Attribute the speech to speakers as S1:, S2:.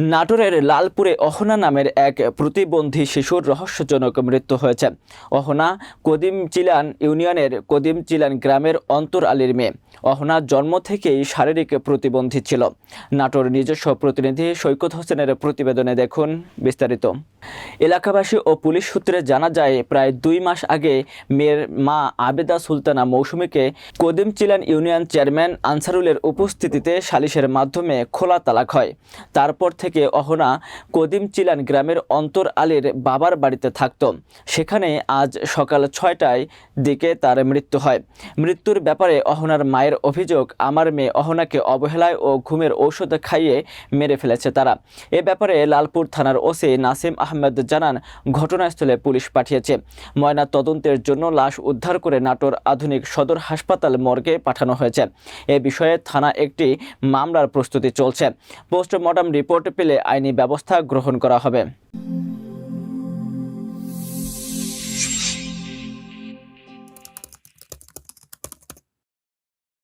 S1: নাটোরের লালপুরে অহনা নামের এক প্রতিবন্ধী শিশুর রহস্যজনক মৃত্যু হয়েছে। অহনা কদিমচিলান ইউনিয়নের কদিমচিলান গ্রামের অন্তর আলীর মেয়ে। অহনা জন্ম থেকেই শারীরিক প্রতিবন্ধী ছিল। নাটোর নিজস্ব প্রতিনিধি সৈকত হোসেনের প্রতিবেদনে দেখুন বিস্তারিত। এলাকাবাসী ও পুলিশ সূত্রে জানা যায়, প্রায় দুই মাস আগে মেয়ের মা আবেদা সুলতানা মৌসুমীকে কদিম চিলান ইউনিয়ন চেয়ারম্যান আনসারুলের উপস্থিতিতে সালিশের মাধ্যমে খোলা তালাক হয়। তারপর থেকে অহনা কদিম চিলান গ্রামের অন্তর আলীর বাবার বাড়িতে থাকত। সেখানে আজ সকাল ছয়টায় দিকে তার মৃত্যু হয়। মৃত্যুর ব্যাপারে অহনার মায়ের অভিযোগ, আমার মেয়ে অহনাকে অবহেলায় ও ঘুমের ঔষধ খাইয়ে মেরে ফেলেছে তারা। এ ব্যাপারে লালপুর থানার ওসি নাসিম আহমেদ জানান, ঘটনাস্থলে পুলিশ পাঠিয়েছে। ময়না তদন্তের জন্য লাশ উদ্ধার করে নাটোর আধুনিক সদর হাসপাতাল মর্গে পাঠানো হয়েছে। এ বিষয়ে থানা একটি মামলার প্রস্তুতি চলছে। পোস্টমর্টম রিপোর্ট পেলে আইনি ব্যবস্থা গ্রহণ করা হবে।